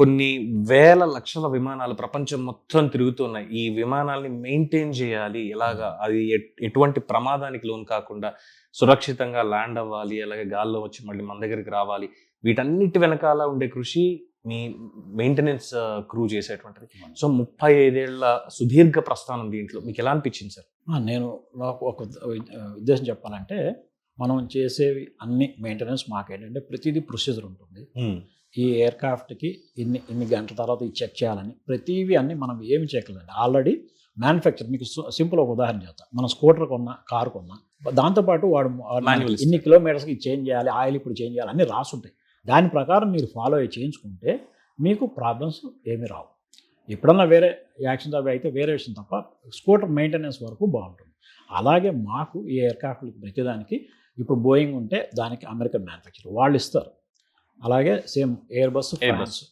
కొన్ని వేల లక్షల విమానాలు ప్రపంచం మొత్తం తిరుగుతున్నాయి. ఈ విమానాల్ని మెయింటైన్ చేయాలి. ఎలాగా? అది ఎట్- ఎటువంటి ప్రమాదానికి లోన్ కాకుండా సురక్షితంగా ల్యాండ్ అవ్వాలి. అలాగే గాల్లో వచ్చి మళ్ళీ మన దగ్గరికి రావాలి. వీటన్నిటి వెనకాల ఉండే కృషి మీ మెయింటెనెన్స్ క్రూ చేసేటువంటిది. సో ముప్పై ఐదేళ్ళ సుదీర్ఘ ప్రస్థానం దీంట్లో. మీకు ఎలా అనిపించింది సార్? నేను నాకు ఒక ఉద్ద- ఉద్దేశం చెప్పాలంటే మనం చేసేవి అన్ని మెయింటెనెన్స్ మాకేంటంటే ప్రతిదీ ప్రొసీజర్ ఉంటుంది. ఈ ఎయిర్క్రాఫ్ట్కి ఇన్ని ఇన్ని గంటల తర్వాత ఇది చెక్ చేయాలని. ప్రతివి అన్ని మనం ఏమి చేయగలండి ఆల్రెడీ మ్యానుఫ్యాక్చర్ మీకు సింపుల్ ఒక ఉదాహరణ చెప్తా. మనం స్కూటర్ కొన్నా కారు కొన్నా దాంతోపాటు వాడు ఇన్ని కిలోమీటర్స్కి చేంజ్ చేయాలి ఆయిల్ ఇప్పుడు చేంజ్ చేయాలి అన్ని రాసుంటాయి. దాని ప్రకారం మీరు ఫాలో అయ్యి చేయించుకుంటే మీకు ప్రాబ్లమ్స్ ఏమీ రావు. ఎప్పుడన్నా వేరే యాక్షన్ అవి అయితే వేరే విషయం తప్ప స్కూటర్ మెయింటెనెన్స్ వరకు బాగుంటుంది. అలాగే మాకు ఈ ఎయిర్క్రాఫ్ట్లకి ప్రతిదానికి ఇప్పుడు బోయింగ్ ఉంటే దానికి అమెరికన్ మ్యానుఫ్యాక్చర్ వాళ్ళు ఇస్తారు. అలాగే సేమ్ ఎయిర్ బస్.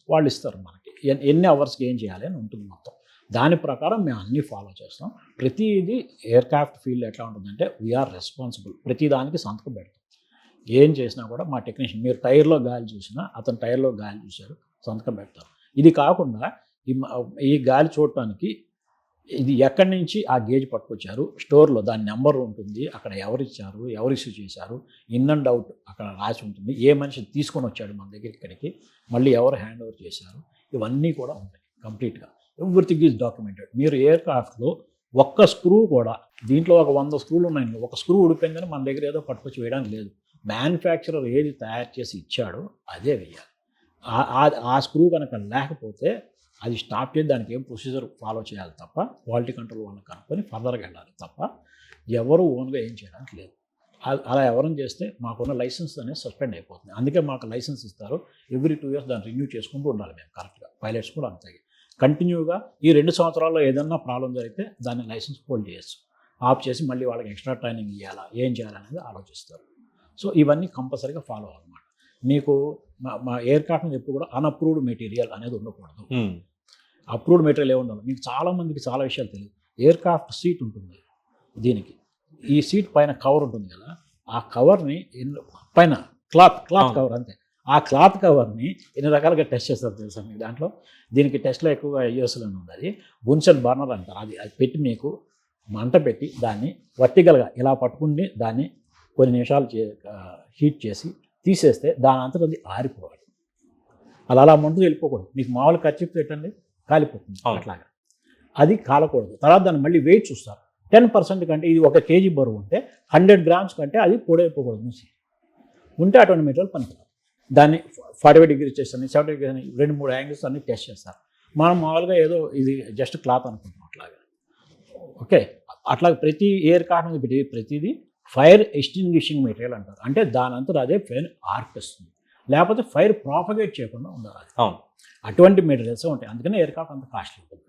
వాళ్ళు ఇస్తారు మనకి. ఎన్- ఎన్ని అవర్స్కి ఏం చేయాలి అని ఉంటుంది మొత్తం. దాని ప్రకారం మేము అన్నీ ఫాలో చేస్తాం. ప్రతిదీ ఎయిర్క్రాఫ్ట్ ఫీల్డ్ ఎట్లా ఉంటుందంటే వీఆర్ రెస్పాన్సిబుల్ ప్రతి దానికి సంతకం పెడతాం. ఏం చేసినా కూడా మా టెక్నీషియన్ మీరు టైర్లో గాలి చూసినా అతను టైర్లో గాలి చూశారు సంతకం పెడతారు. ఇది కాకుండా ఈ గాలి చూడటానికి ఇది ఎక్కడి నుంచి ఆ గేజ్ పట్టుకొచ్చారు? స్టోర్లో దాని నెంబర్ ఉంటుంది. అక్కడ ఎవరు ఇచ్చారు? ఎవరు ఇష్యూ చేశారు? ఇన్ అండ్ అవుట్ అక్కడ రాసి ఉంటుంది. ఏ మనిషి తీసుకొని వచ్చాడు మన దగ్గర ఇక్కడికి? మళ్ళీ ఎవరు హ్యాండ్ ఓవర్ చేశారు? ఇవన్నీ కూడా ఉంటాయి కంప్లీట్గా. Everything is documented. మీరు ఎయిర్ క్రాఫ్ట్లో ఒక్క స్క్రూ కూడా దీంట్లో ఒక వంద స్క్రూలు ఉన్నాయి ఒక స్క్రూ ఉడిపోయిందని మన దగ్గర ఏదో పట్టుకొచ్చి వేయడానికి లేదు. మ్యానుఫ్యాక్చరర్ ఏది తయారు చేసి ఇచ్చాడో అదే వేయాలి. ఆ- ఆ స్క్రూ కనుక లేకపోతే అది స్టాప్ చేసి దానికి ఏం ప్రొసీజర్ ఫాలో చేయాలి తప్ప క్వాలిటీ కంట్రోల్ వాళ్ళని కనుక్కొని ఫర్దర్గా వెళ్ళాలి తప్ప ఎవరు ఓన్గా ఏం చేయడానికి లేదు. అలా ఎవరైనా చేస్తే మాకున్న లైసెన్స్ అనేది సస్పెండ్ అయిపోతుంది. అందుకే మాకు లైసెన్స్ ఇస్తారు. ఎవ్రీ టూ ఇయర్స్ దాన్ని రిన్యూ చేసుకుంటూ ఉండాలి మేము కరెక్ట్గా పైలట్స్ కూడా అంతే. కంటిన్యూగా ఈ రెండు సంవత్సరాల్లో ఏదన్నా ప్రాబ్లం జరిగితే దాన్ని లైసెన్స్ హోల్డ్ చేయొచ్చు. ఆఫ్ చేసి మళ్ళీ వాళ్ళకి ఎక్స్ట్రా ట్రైనింగ్ ఇవ్వాలా ఏం చేయాలనేది ఆలోచిస్తారు. సో ఇవన్నీ కంపల్సరీగా ఫాలో అవ్వాలన్నమాట మీకు మా మా ఎయిర్క్రాఫ్ట్ ఎప్పుడు కూడా అన్అప్రూవ్డ్ మెటీరియల్ అనేది ఉండకూడదు. Hmm. అప్రూవ్డ్ మెటీరియల్ ఏ ఉండాలి మీకు చాలా మందికి చాలా విషయాలు తెలియదు. ఎయిర్క్రాఫ్ట్ సీట్ ఉంటుంది. దీనికి ఈ సీట్ పైన కవర్ ఉంటుంది కదా. ఆ కవర్ని ఎన్ని- పైన క్లాత్ క్లాత్. కవర్ అంతే. ఆ క్లాత్ కవర్ని ఎన్ని రకాలుగా టెస్ట్ చేస్తారు తెలుసా మీకు దాంట్లో? దీనికి టెస్ట్లో ఎక్కువగా యూఎస్లో ఉంది అది బున్సన్ బర్నర్ అంటారు. అది అది పెట్టి మీకు మంట పెట్టి దాన్ని వర్టికల్గా ఇలా పట్టుకుని దాన్ని కొన్ని నిమిషాలు హీట్ చేసి తీసేస్తే దాని అంతటా అది ఆరిపోవాలి. అలా అలా మంటూ వెళ్ళిపోకూడదు. మీకు మామూలు ఖర్చు పెట్టండి కాలిపోతుంది. అట్లాగా. అది కాలకూడదు. తర్వాత దాన్ని మళ్ళీ వెయిట్ చూస్తారు. టెన్ పర్సెంట్ కంటే ఇది ఒక కేజీ బరువు ఉంటే హండ్రెడ్ గ్రామ్స్ కంటే అది పొడైపోకూడదు నుంచి ఉంటే అటువంటి మెటీరియల్ పనికిరాదు. దాన్ని ఫార్టీ ఫైవ్ డిగ్రీ చేస్తాను సెవెంటీ డిగ్రీ అని రెండు మూడు యాంగిల్స్ అన్ని టెస్ట్ చేస్తారు. మనం మామూలుగా ఏదో ఇది జస్ట్ క్లాత్ అనుకుంటాం అట్లాగా. ఓకే? అట్లా ప్రతి ఎయిర్ మీద పెట్టి ప్రతిదీ ఫైర్ ఎస్టింగ్విషింగ్ మెటీరియల్ అంటారు. అంటే దాని అంతా అదే ఫైర్ ఆర్పిస్తుంది లేకపోతే ఫైర్ ప్రాపగేట్ చేయకుండా ఉండాలి. అవును. అటువంటి మెటీరియల్స్ ఉంటాయి. అందుకనే ఎయిర్ క్రాఫ్ట్ అంత కాస్ట్లీ ఉంటుంది.